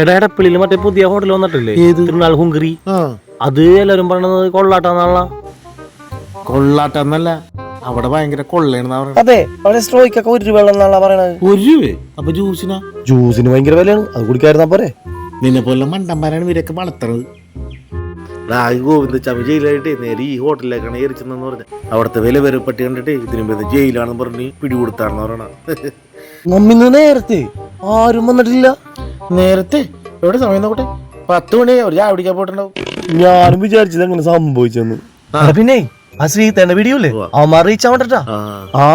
എടാ മറ്റേ പുതിയ ഹോട്ടൽ വന്നിട്ടില്ലേ? തിരുനാൾ ഹുങ്കറി അത് എല്ലാരും പറയണത് കൊള്ളാട്ടാന്നാണല്ലോ. കൊള്ളാട്ടെന്നല്ല അവിടെ ഭയങ്കര കൊള്ളയാണ് പറയുന്നത്. അതെ അവിടെ സ്ട്രോയ്ക്കൊക്കെ ഒരു രൂപ എന്നാണല്ലോ പറയണത്. ഒരു രൂപ? അപ്പൊ ജ്യൂസിനാ? ജ്യൂസിന് ഭയങ്കര വിലയാണ്. അത് കുടിക്കായിരുന്നാ പോരെ. നിന്നെ പോലെ മണ്ടന്മാരാണ് ഇവരൊക്കെ വളർത്തണത് ഗോവിന്ദ ചമി ജയിലായിട്ട് നേരെ ഈ ഹോട്ടലിലേക്കാണ് ഏറിച്ചെന്നു പറഞ്ഞു. അവിടുത്തെ വില വരപ്പെട്ടി കണ്ടിട്ട് ഇതിനു പേര് ജയിലാണെന്ന് പറഞ്ഞ് പിടികൊടുത്താണെന്ന് പറയണ നമ്മിന്ന് നേരത്തെ ആരും വന്നിട്ടില്ല. നേരത്തെ എവിടെ സമയം നോക്കട്ടെ? പത്ത് മണി ഒരു ചായ പിടിക്കാൻ പോയിട്ടുണ്ടാവും. ഞാനും വിചാരിച്ചത് അങ്ങനെ സംഭവിച്ചെന്ന്. പിന്നെ ആ ശ്രീ തന്നെ ഇല്ലേ അവന്മാർ റീച്ച് ആവണ്ടാ ആ. ആ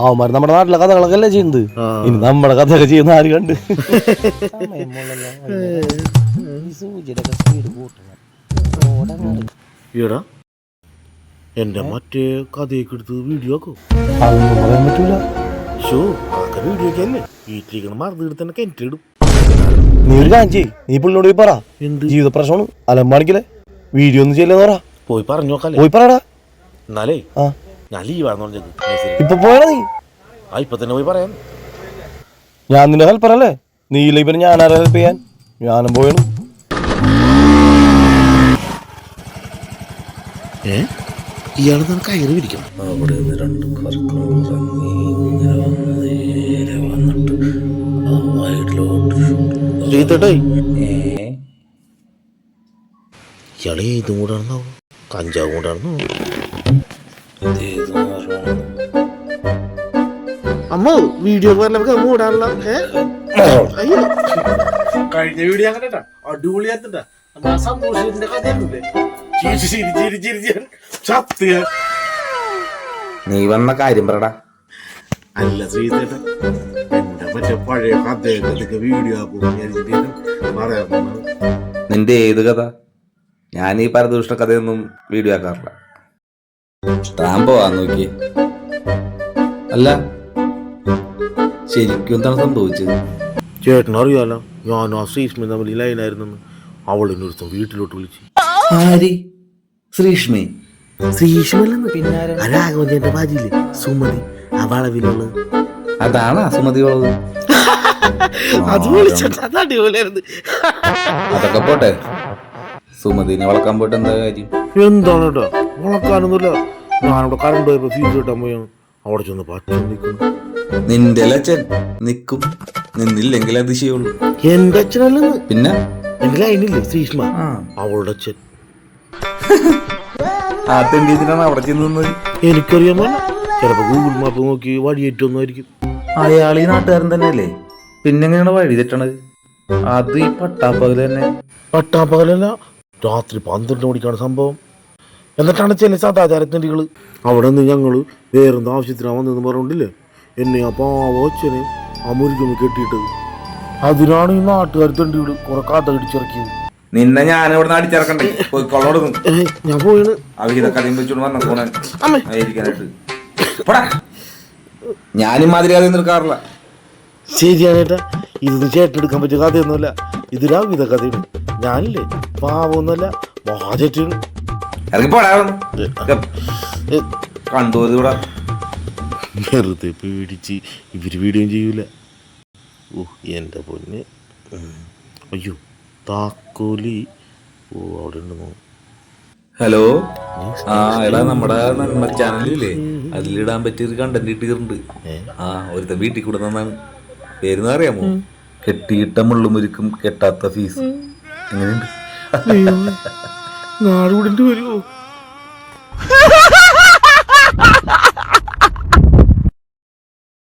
അവന്മാർ നമ്മുടെ നാട്ടിലെ കഥകളൊക്കെ അല്ലേ ചെയ്യുന്നത്. ഇനി നമ്മുടെ കഥയൊക്കെ ചെയ്യുന്ന ആര് കണ്ട്? ഈടാ എന്റെ മറ്റേ കഥയൊക്കെ എടുത്ത് വീഡിയോ ആക്കോ? അതൊന്നും പറയാൻ പറ്റൂല. ഷോ അതൊക്കെ വീഡിയോ ഒക്കെ അല്ലേ വീട്ടിലിരിക്കണ മറന്നു തന്നെ കിണറ്റിടും നീ ഒരു നീ പുള്ളിനോട് പോയി പറ. എന്ത്? ജീവിത പ്രശ്നമാണ്. അലമ്പാണിക്കല്ലേ വീഡിയോ ഒന്നും ചെയ്യില്ലെന്ന് പറ. പോയി പറഞ്ഞു നോക്കാല്ലേ? പോയി പറടാ. എന്നാലേ ആ. ഞാൻ ലീവാന്ന് പറഞ്ഞത്. നഴ്സറി. ഇപ്പൊ നീ. ആ ഇപ്പൊ തന്നെ പോയി പറയാം. ഞാൻ നിന്റെ ഹെൽപ്പർ അല്ലേ നീ ഇല്ല ഇപ്പൊ ഞാൻ ആരാ ഹെൽപ്പ് ചെയ്യാൻ? ഞാനും പോയാണ് ഏ? ഇയാൾ കയറി പിടിക്കണം. അവിടെ നിന്ന് രണ്ടും കറക്കം ചെയ്തട്ടെ. ഇയാളെ കൂടെ കൂടാണെന്നാവും കഞ്ചാവും കൂടാണെന്നോ അമ്മ വീഡിയോ പറഞ്ഞ മൂടാനുള്ള അയ്യോ. കഴിഞ്ഞ വീഡിയോ അങ്ങനെ അടിപൊളിയാത്തിട്ടാ സന്തോഷത്തിന്റെ കഥയൊന്നുമില്ലേ ചിരി ചിരി ചിരി ചിരി ചിരി. നീ വന്ന കാര്യം പറടാ. അല്ല ശ്രീതേട്ടൻ എന്റെ മറ്റേ പഴയ കഥയൊക്കെ വീഡിയോ ആക്കും പറയാൻ നിന്റെ ഏത് കഥ? ഞാൻ ഈ പരദൂഷണ കഥയൊന്നും വീഡിയോ ആക്കാറില്ല. സ്റ്റാമ്പോ ആ നോക്കി. അല്ല ശരിക്കും എന്താണ് സംഭവിച്ചത്? ചേട്ടനറിയാലോ ഞാൻ ആ ശ്രീഷ്മി തമ്മിൽ ലൈനായിരുന്നു അവൾ ഒരുത്തം വീട്ടിലോട്ട് വിളിച്ചു. ആരി? ശ്രീഷ്മി? ശ്രീഷ്മല്ലെന്ന് പിന്നെ രാഘവന്റെ ഭാജിയില്ലേ സുമതി ആ വളവിലുള്ളത് അതാണ് അസുമതി അടിപൊളിയായിരുന്നു. അതൊക്കെ പോട്ടെ. സുമതിനെ വളക്കാൻ പോയിട്ട് എന്താ കാര്യം? എന്താണ് കേട്ടോ വളക്കാനൊന്നുമില്ല. ഞാനിവിടെ കറണ്ട് പോയപ്പോ ഫീസ് കിട്ടാൻ പോയാണ്. അവിടെ ചെന്ന് പറ്റും നിൽക്കുന്നു. നിന്റെ അച്ഛൻ? നിൽക്കും നിന്നില്ലെങ്കിൽ അതിശയുള്ളൂ എന്റെ അച്ഛനല്ലെന്ന്. പിന്നെ? എന്റെ ലൈനില്ലേ ശ്രീഷ്മ. അവളുടെ അച്ഛൻ. ആ തെണ്ടിയതിനാണ് അവിടെ ചെന്ന് നിന്നത്? എനിക്കറിയാൻ ചിലപ്പോ ഗൂഗിൾ മാപ്പ് നോക്കി വഴിയേറ്റൊന്നായിരിക്കും അയാൾ ഈ നാട്ടുകാരൻ തന്നെയല്ലേ? പിന്നെ എങ്ങനെയാണ് വഴി തെറ്റണത്? അത് ഈ പട്ടാപ്പകൽ തന്നെ. പട്ടാപ്പകലല്ല രാത്രി പന്ത്രണ്ട് മണിക്കാണ് സംഭവം. എന്നിട്ടാണ് ചില സദാചാരത്തിന്റെ അവിടെ നിന്ന് ഞങ്ങൾ വേറെന്താ ആവശ്യത്തിനാ വന്നതെന്ന് പറഞ്ഞില്ലേ എന്നെ ആ പാവച്ചനെ മുരുകമ്മ കെട്ടിയിട്ടത്. അതിനാണ് ഈ നാട്ടുകാർ തണ്ടികൾ കുറെ കഥ ഇടിച്ചിറക്കിയത്. നിന്നെ ഞാൻ ഇവിടെ അടിച്ചിറക്കണ്ടേ? പോയി കൊള്ളോടുന്നു ഞാൻ പോയത് അവിടെ കഥയും വെച്ചോണ്ട് വന്ന പോണേ ആയിരിക്കാനായിട്ട്. ഞാനും മാതിരി കഥ നിൽക്കാറില്ല. ശരിയാണ് ചേട്ടാ ഇതൊന്നും ചേട്ടെടുക്കാൻ പറ്റിയ കഥയൊന്നുമല്ല. ഇതിലാ വിധ കഥയാണ്. ഞാനില്ലേ പാവമൊന്നുമല്ല മഹാചേട്ടാണ് ഇറങ്ങി പോടാ. കണ്ടുപോയത് ഇവിടെ. വെറുതെ പേടിച്ച് ഇവർ വീടുകയും ചെയ്യൂല. ഓ എന്റെ പൊന്ന്. അയ്യോ താക്കോലി. ഓ അവിടെ ഉണ്ടെന്നോ? ഹലോ? ആ എടാ നമ്മുടെ നന്മ ചാനലില്ലേ? അതിലിടാൻ പറ്റിയൊരു കണ്ടന്റ് ഇട്ടിട്ടുണ്ട്. ആ ഒരുത്ത വീട്ടിൽ കൂടെ നന്നാണ്. പേരുന്ന അറിയാമോ? കെട്ടിയിട്ട മുള്ളുമുരുക്കും കെട്ടാത്ത ഫീസ് എങ്ങനെയുണ്ട്? നാടുകൂടി വരുമോ